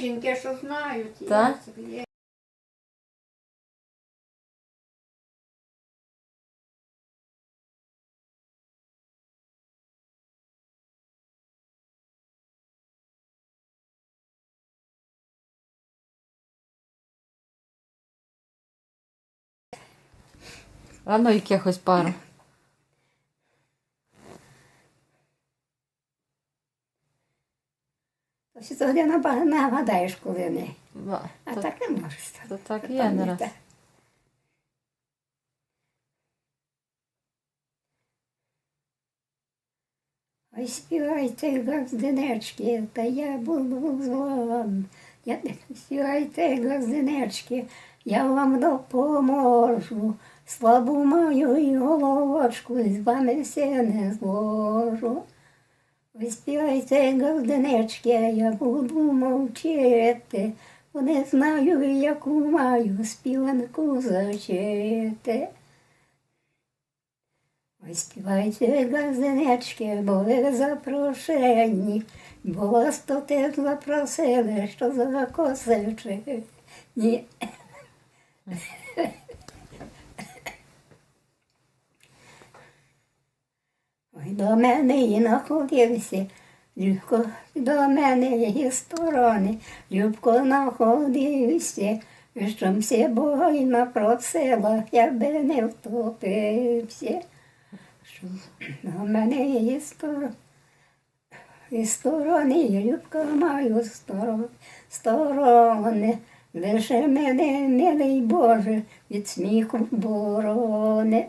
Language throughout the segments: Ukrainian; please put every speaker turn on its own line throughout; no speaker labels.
жінки, що знають.
Так?
собі-
А ну якихось пару.
Ось то не нагадаєш, коли не. А
то,
так не можеш.
то так є не раз.
Ой, співайте газдинечки, та я буду з вами. Я співайте газдинечки, я вам допоможу. Слабу мою і головочку, з вами все не зложу. Ви співайте газдинечки, я буду мовчити, бо не знаю, яку маю співанку зачити. Ой, співайте газдинечки, бо ви запрошені, бо вас то теж запросили, що за косичі. Ні. Ой, до мене і находився, Любко до мене і сторони, Любко находився, що все бойна просила, я би не втопився. До мене і сторони, і сторони, Любка маю сторони, сторони, лише мене, милий Боже, від сміху борони.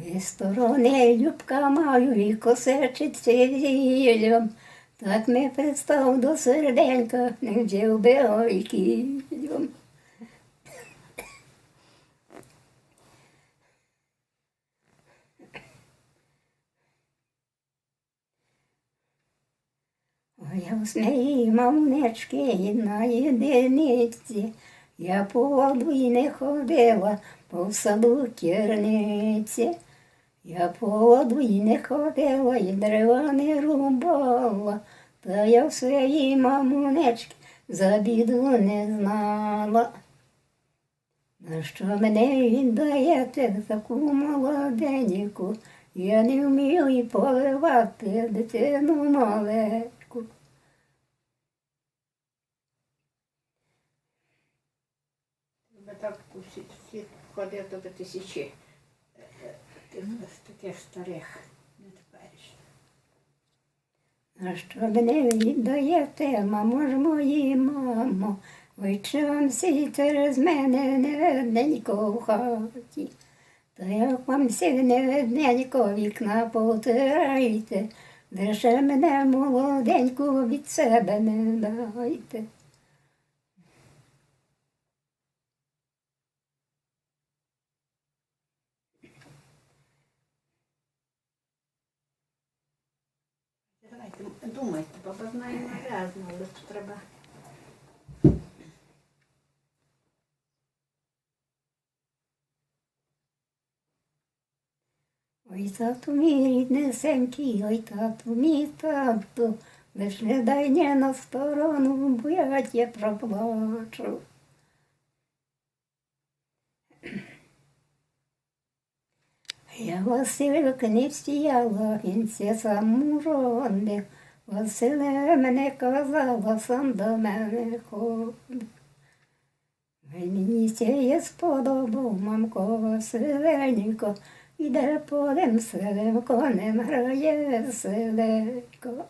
Ой, сторони любка маю і косечить цілям, так ми пристав до серденька, не взяв би ой кілям. Я в смії мамнички на єдиниці, я по воду і не ходила, по в саду керниці. Я по воду і не ходила, і дерева не рубала, та я в своїй мамунечки за біду не знала. На що мене віддаєте таку молоденьку, я не вмію і поливати дитину маленьку. Так всі, ходить до тисячі тих таких старих, не теперішніх. А що мене віддаєте, мамо ж мої мамо, ви чим сіте з мене невидненько в хаті. Та як вам сі невидненько вікна потирайте, лише мене молоденьку від себе не дайте. Давайте, думайте, баба знає нав'язно, але тут треба. Ой, тату мій ріднесенький, ой, тату мій тату, не дай не на сторону, бо я тебе проплачу. Я Василька не встіяла, кінці самурони. Василе мене казала, сам до мене ходив. Мені сіє сподобав, мамко Василенько, іде полем селем конем грає веселенько.